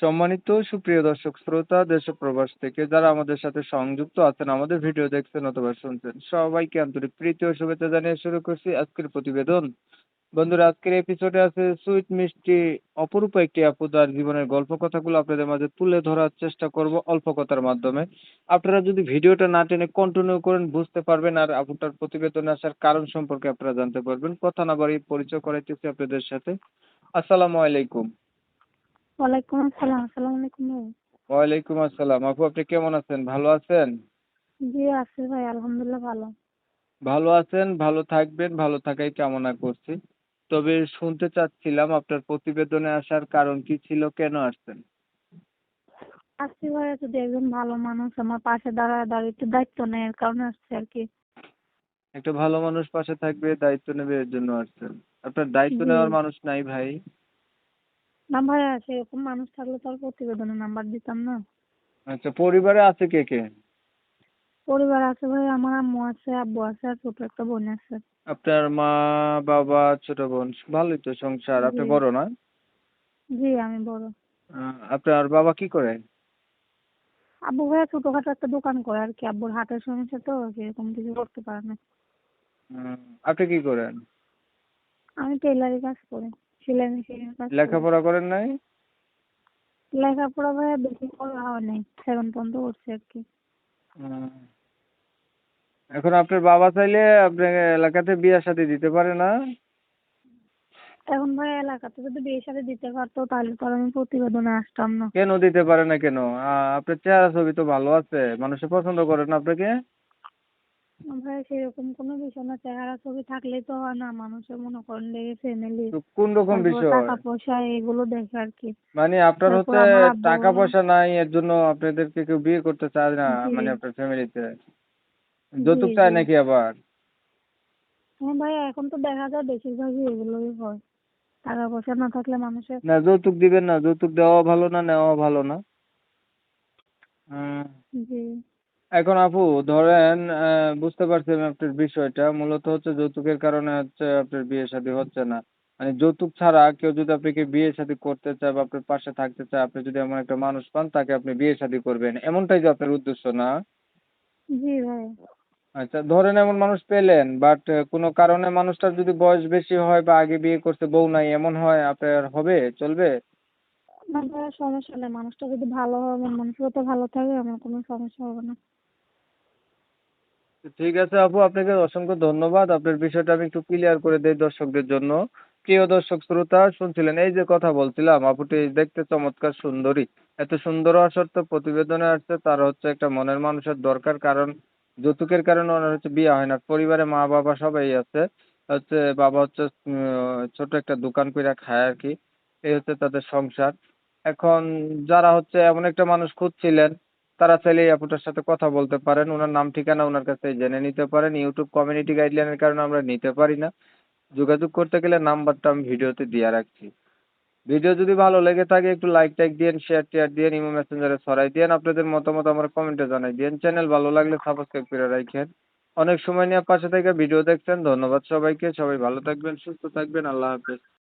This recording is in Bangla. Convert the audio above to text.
সম্মানিত সুপ্রিয় দর্শক শ্রোতা দেশ প্রবাস থেকে যারা আমাদের সাথে সংযুক্ত আছেন, আমাদের ভিডিও দেখছেন অথবা শুনছেন, সবাইকে আন্তরিক প্রীতি ও শুভেচ্ছা জানিয়ে শুরু করছি আজকের প্রতিবেদন। বন্ধুরা, আজকের এপিসোডে আছে সুইট মিষ্টি, অপরূপ একটি আপু তার জীবনের গল্প কথাগুলো আপনাদের মাঝে তুলে ধরার চেষ্টা করব অল্প কথার মাধ্যমে। আপনারা যদি ভিডিওটা না টেনে কন্টিনিউ করেন, বুঝতে পারবেন আর আপুটার প্রতিবেদনে আসার কারণ সম্পর্কে আপনারা জানতে পারবেন। কথা না বাড়িয়ে পরিচয় করাইতেছি আপনাদের সাথে। আসসালামু আলাইকুম। ওয়ালাইকুম আসসালাম আসসালামু আলাইকুম ওয়ালাইকুম আসসালাম। আপু আপনি কেমন আছেন? ভালো আছেন? জি আছি ভাই আলহামদুলিল্লাহ ভালো। ভালো আছেন ভালো থাকবেন ভালো থাকাই কামনা করছি। তবে শুনতে চাচ্ছিলাম আপনার প্রতিবেদনে আসার কারণ কি ছিল কেন আসছেন? আসছি ভাই যদি একজন ভালো মানুষ আমার পাশে দাঁড়ায় দাঁড়িয়ে একটু দায়িত্ব নেয় এর কারণে আসছি আর কি। একটা ভালো মানুষ পাশে থাকবে দায়িত্ব নেবে এর জন্য আসছেন। আপনার দায়িত্ব নেওয়ার মানুষ নাই ভাই। না ভাই সেরকম মানুষ থাকলে তো আর প্রতিবেদনে নাম্বার দিতাম না। আচ্ছা পরিবারে আছে কে কে? পরিবার আছে ভাই আমার আম্মু আছে আব্বু আছে আর ছোট একটা বোন আছে। আপনার মা বাবা ছোট বোন ভালোই তো সংসার। আপনি বড় না? জি আমি বড়। আপনার বাবা কি করে? আব্বু ভাই ছোটখাটো একটা দোকান করে আর কি আব্বুর হাটের সমস্যা তো সেরকম কিছু করতে পারে না। আপনি কি করেন? আমি টেলারি কাজ করি। লেখাপড়া করেন নাই? লেখাপড়া ভাই বেশি করা হয় নাই সেভেন পর্যন্ত করছি আর কি। এখন আপনার বাবা চাইলে আপনার এলাকাতে বিয়ে শাদী দিতে পারে না? এখন ভাই এলাকাতে যদি বিয়ে সাথে দিতে পারতো তাহলে তো আমি প্রতিবেদনে আসতাম না। কেন দিতে পারে না কেন? আপনার চেহারা ছবি তো ভালো আছে মানুষে পছন্দ করে না আপনাকে? ভাই সেরকম কোনো বিষয় না চেহারা ছবি থাকলেই তো হয় না মানুষের মনে করেন লেগে ফ্যামিলি কোন রকম বিষয়? টাকা পয়সা এগুলো দেখে আর কি। মানে আপনার হচ্ছে টাকা পয়সা নাই এর জন্য আপনাদেরকে কেউ বিয়ে করতে চায় না মানে আপনার ফ্যামিলিতে যৌতুক চায় নাকি আবার? হ্যাঁ ভাই এখন তো দেখা যায় বেশিরভাগই এগুলোই হয়। টাকা পয়সা না থাকলে মানুষের না যৌতুক দিবেন না যৌতুক দেওয়া ভালো না নেওয়া ভালো না। হুম। জি। এখন আপু ধরেন বুঝতে পারছি আমি আপনার বিষয়টা। মূলত হচ্ছে যৌতুকের কারণে হচ্ছে আপনার বিয়ে শাদী হচ্ছে না। মানে যৌতুক ছাড়া কেউ যদি আপনাকে বিয়ে শাদী করতে চায় বা আপনার পাশে থাকতে চায় আপনি যদি এমন একটা মানুষ পান তাকে আপনি বিয়ে শাদী করবেন। এমনটাই যে আপনার উদ্দেশ্য না? জি ভাই। আচ্ছা ধরেন এমন মানুষ পেলেন বাট কোনো কারণে মানুষটার যদি বয়স বেশি হয় বা আগে বিয়ে করতে বউ নাই এমন হয় আপনার হবে? চলবে? না ভাই সমস্যা নেই। মানুষটা যদি ভালো হয় মন মানসিকতা ভালো থাকে আমার কোনো সমস্যা হবে না। ঠিক আছে আপু, আপনাকে অসংখ্য ধন্যবাদ। আপনার বিষয়টা আমি একটু ক্লিয়ার করে দেই দর্শকদের জন্য। প্রিয় দর্শক, শ্রোতা, শুনছিলেন? এই যে কথা বলছিলাম আপুটি দেখতে চমৎকার সুন্দরী। এত সুন্দর সত্ত্বেও প্রতিবেদনে আসছে, তার হচ্ছে একটা মনের মানুষের দরকার। কারণ যৌতুকের কারণে ওনার হচ্ছে বিয়ে হয় না। পরিবারে মা বাবা সবাই আছে। হচ্ছে বাবা হচ্ছে ছোট একটা দোকান কইরা খায় আর কি। এই হচ্ছে তাদের সংসার। এখন যারা হচ্ছে এমন একটা মানুষ খুঁজছিলেন তারা চাইলে এই আপুটার সাথে কথা বলতে পারেন। ওনার নাম ঠিকানা ওনার কাছে জেনে নিতে পারেন। ইউটিউব কমিউনিটি গাইডলাইনের কারণে আমরা নিতে পারি না। যোগাযোগ করতে গেলে নাম্বারটা আমি ভিডিওতে দিয়ে রাখছি। ভিডিও যদি ভালো লেগে থাকে, একটু লাইক টাইক দিয়েন শেয়ার টেয়ার দিয়েন, ইমো মেসেঞ্জারে ছড়াই দিয়েন, আপনাদের মতামত আমার কমেন্টে জানাই দিয়েন। চ্যানেল ভালো লাগলে সাবস্ক্রাইব করে রাখেন। অনেক সময় নিয়ে পাশে থেকে ভিডিও দেখছেন। ধন্যবাদ সবাইকে। সবাই ভালো থাকবেন, সুস্থ থাকবেন। আল্লাহ হাফেজ।